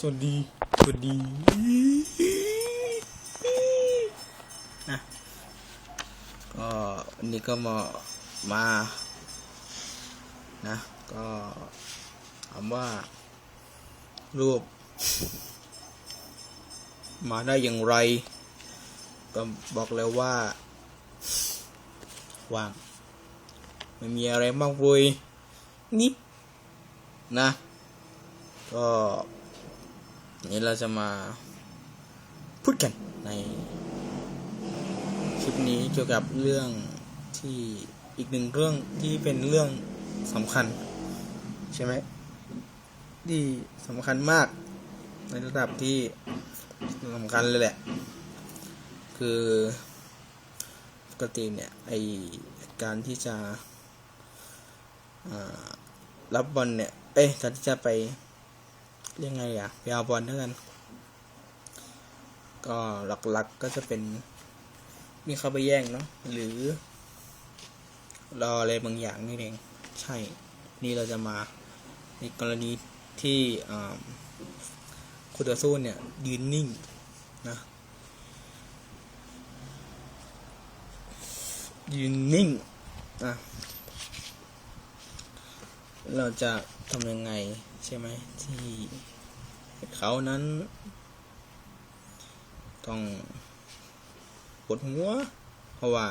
สวัสดี สวัสดีนะก็วันนี้ก็มามานะ ก็ถามว่า รูป มาได้อย่างไร ก็บอกแล้วว่า ว่างไม่มีอะไรมากเลยนี่นะ ก็ นี้เราจะมาพูดกันในคลิปนี้เกี่ยวกับเรื่องที่อีกหนึ่งเรื่องที่เป็นเรื่องสำคัญ ใช่ไหมที่สำคัญมาก ในระดับที่สำคัญเลยแหละ คือปกติเนี่ยไอการที่จะรับบอลเนี่ย เอ้ยการที่จะไป ยกไงอะไปเอาบอลเท่ากัน ก็หลักๆก็จะเป็น มีเข้าไปแย่งเนาะหรือ รออะไรบางอย่างนี่เอง ใช่ นี่เราจะมาในกรณีที่คู่ต่อสู้เนี่ย ยืนนิ่งนะยืนนิ่งอะเราจะทำยังไงใช่ไหมที่ เขานั้น ต้องปวดหัว เพราะว่า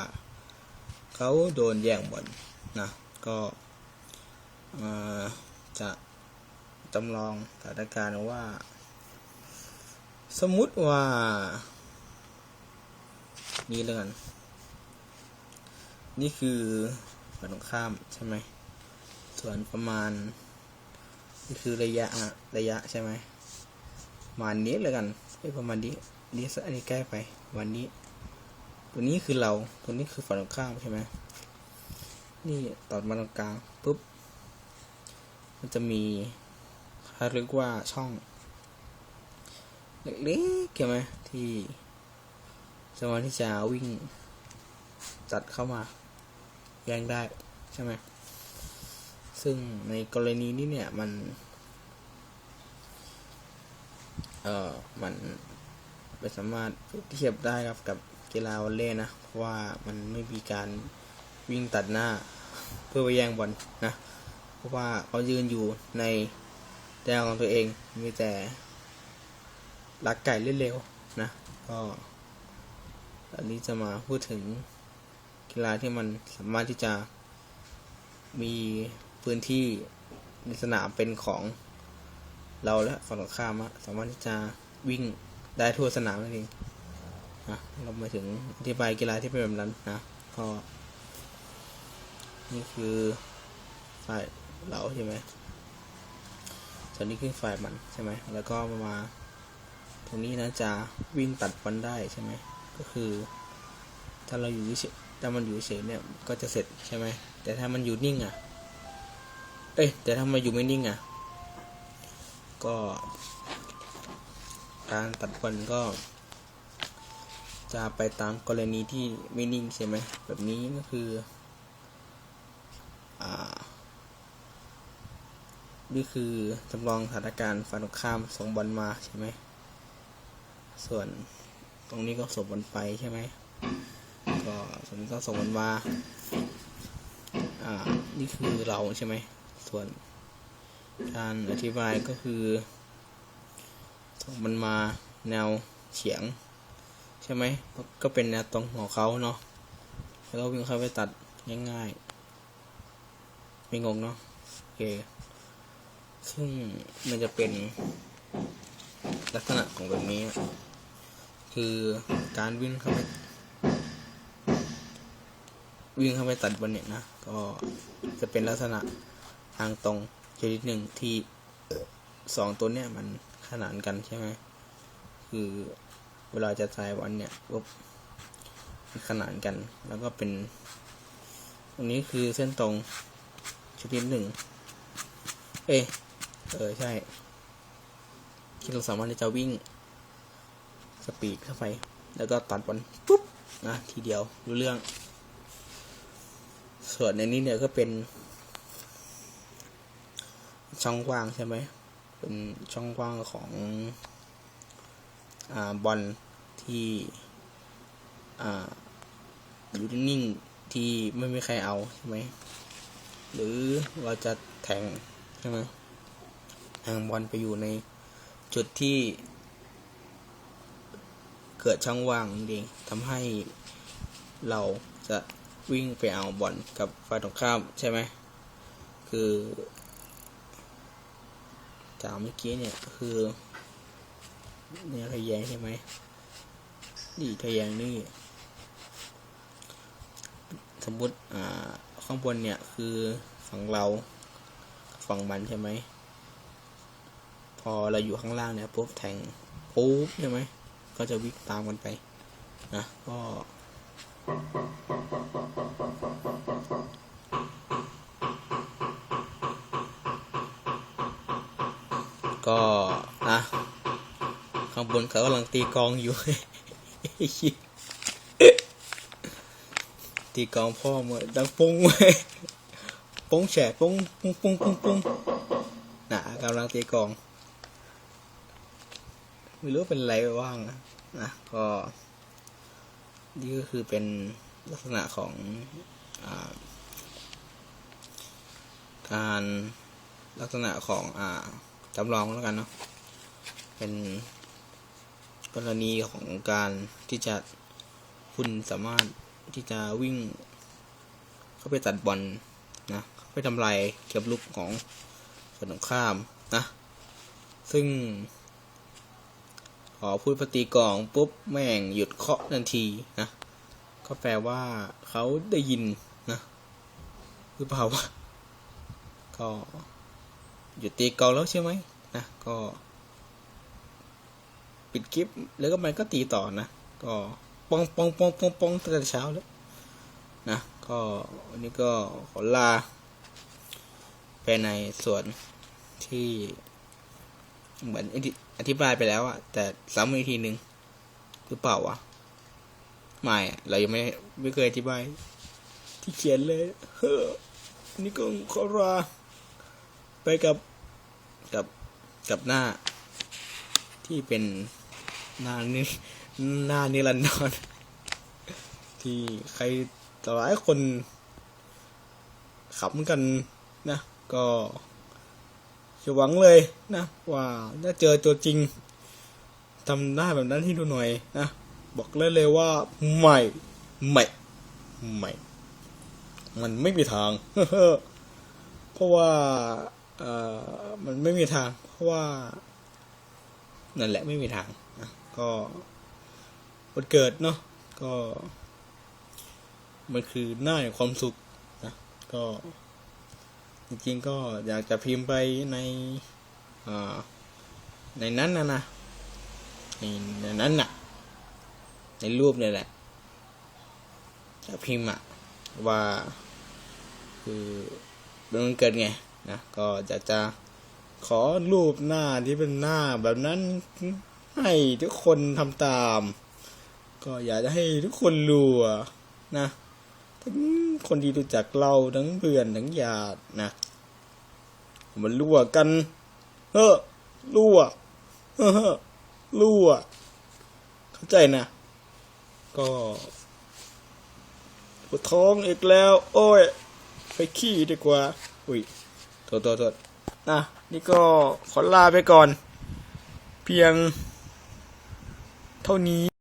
เขาโดนแย่งบอลนะก็จะจำลองสถานการณ์ว่า สมมุติว่า นี่แล้วกันนี่คือฝั่งตรงข้ามใช่ไหมส่วนประมาณ นี่คือระยะระยะใช่ไหม มาณนี้เลยกันเอ้ยประมาณนี้นี่สักอันนี้ใกล้ไป วันนี้ ตัวนี้คือเรา ตัวนี้คือฝั่งตรงข้ามใช่ไหมนี่ตอดมาตรงกลางปุ๊บ มันจะมีเขาเรียกว่าช่องเล็กๆใช่ไหมที่สามารถที่จะวิ่งจัดเข้ามาแย่งได้ใช่ไหมซึ่งในกรณีนี้เนี่ยมัน เออมันไม่สามารถเทียบได้ครับกับกีฬาวอลเลย์นะเพราะว่ามันไม่มีการวิ่งตัดหน้า เพื่อไปแย่งบอลนะ เพราะว่าเขายืนอยู่ในแดนของตัวเองมีแต่ลักไก่เล่นเร็วนะก็อันนี้จะมาพูดถึงกีฬาที่มันสามารถที่จะมีพื้นที่ในสนามเป็นของ เราและฝั่งตรงข้ามสามารถที่จะวิ่งได้ทั่วสนามนั่นเองนะเรามาถึงอธิบายกีฬาที่เป็นแบบนั้นนะก็นี่คือฝ่ายเราใช่ไหมส่วนนี้คือฝ่ายมันใช่ไหมแล้วก็มามาตรงนี้นะจะวิ่งตัดบอลได้ใช่ไหมก็คือ ถ้าเราอยู่เฉยถ้ามันอยู่เฉยเนี่ยก็จะเสร็จใช่ไหมแต่ถ้ามันอยู่นิ่งอะ เอ้ยแต่ถ้ามันอยู่ไม่นิ่งอะ ก็ การตัดบอลก็ จะไปตามกรณีที่ไม่นิ่งใช่ไหม แบบนี้ก็คืออ่านี่คือจำลองสถานการณ์ฝั่งตรงข้ามส่งบอลมาใช่ไหม ส่วนตรงนี้ก็ส่งบอลไปใช่ไหม ก็ส่วนนี้ก็ส่งบอลมา อ่า นี่คือเราใช่ไหม ส่วน การอธิบายก็คือมันมาแนวเฉียง ใช่ไหม ก็เป็นแนวตรงของเขาเนาะ แล้วก็วิ่งเข้าไปตัดง่ายๆ ไม่งงเนาะ โอเค ซึ่งมันจะเป็นลักษณะของแบบนี้ คือการวิ่งเข้าไป วิ่งเข้าไปตัดบอลเนี่ยนะ ก็จะเป็นลักษณะทางตรง ชนิดหนึ่งที่สองตัวเนี่ยมันขนานกันใช่ไหมคือเวลาจะใส่บอลเนี่ยปุ๊บมันขนานกัน แล้วก็เป็นตรงนี้คือเส้นตรงชนิดหนึ่ง เอเออใช่ ที่เราสามารถที่จะวิ่งสปีดเข้าไป แล้วก็ตัดบอลปุ๊บนะทีเดียวรู้เรื่อง ส่วนในนี้เนี่ยก็เป็น ช่องว่างใช่ไหมเป็นช่องว่างของอบอลที่อยู่นิ่งที่ไม่มีใครเอาใช่ไหมหรือเราจะแทงใช่ไหมแทงบอลไปอยู่ในจุดที่ เกิดช่องว่างนั่นเองทำให้เราจะวิ่งไปเอาบอลกับฝ่ายตรงข้ามใช่ไหมคือ จากเมื่อกี้เนี่ยคือเนี่ยทะแยงใช่ไหมนี่ทะแยงนี่ สมมุติอ่าข้างบนเนี่ยคือฝั่งเราฝั่งมันใช่ไหม พอเราอยู่ข้างล่างเนี่ยปุ๊บแทงปุ๊บใช่ไหมก็จะวิ่งตามกันไปนะก็ ก็นะข้างบนเขากำลังตีกองอยู่ ตีกองพ่อมาดังปุ้งปุ้งแฉปุ้งปุ้งปุ้งปุ้งปุ้งน่ะกำลังตีกอง ไม่รู้เป็นอะไรว่างนะนะก็นี่ก็คือเป็นลักษณะของอาการลักษณะของอ่า จำลองแล้วกันเนาะเป็นกรณีของการที่จะคุณสามารถที่จะวิ่ง เข้าไปตัดบอลนะเข้าไปทำลายเก็บลูกของฝ่ายตรงข้ามนะซึ่งพอพูดปฏิกองปุ๊บแม่งหยุดเคาะทันทีนะก็แปลว่าเขาได้ยินนะหรือเปล่าวะก็ หยุดตีกลองแล้วใช่ไหมนะก็ ปิดคลิปแล้วก็มันก็ตีต่อนะ ก็ปองปองปองปองปองตั้งแต่เช้าแล้วนะก็วันนี้ก็ขอลาไปในส่วนที่เหมือนอธิบายไปแล้วอะแต่ซ้ำอีกทีหนึ่งหรือเปล่าวะไม่อะเรายังไม่ไม่เคยอธิบาย ที่เขียนเลยเฮ้อนี่ก็ขอลา ไปกับกับกับหน้า ที่เป็นหน้านี่หน้านิรันดรที่ใครต่อหลายคนขับกันนะ ก็หวังเลยนะ ว่าถ้าเจอตัวจริงทำหน้าแบบนั้นให้ดูหน่อยนะ บอกเลยเลยว่าไม่ไม่ไม่ มันไม่มีทาง เพราะว่า เอ่อมันไม่มีทาง เพราะว่า นั่นแหละไม่มีทางนะก็วันเกิดเนาะก็ มันคือหน้าแห่งความสุขนะก็ จริงๆก็อยากจะพิมพ์ไปในในนั้นนะนะในในนั้นน่ะ ในรูปเนี่ยแหละจะพิมพ์อะว่า คือเป็นวันเกิดไง นะก็อยากจะขอรูปหน้าที่เป็นหน้าแบบนั้นให้ทุกคนทำตาม ก็อยากจะให้ทุกคนรู้นะทั้งคนที่รู้จักเราทั้งเพื่อนทั้งญาตินะมันรั่วกันเฮ้อรั่วเฮอเฮ้อรั่ว เข้าใจนะ ก็ปวดท้องอีกแล้ว โอ้ย ไปขี้ดีกว่า อุ้ย โทษโทษโทษนะนี่ก็ขอลาไปก่อน เพียงเท่านี้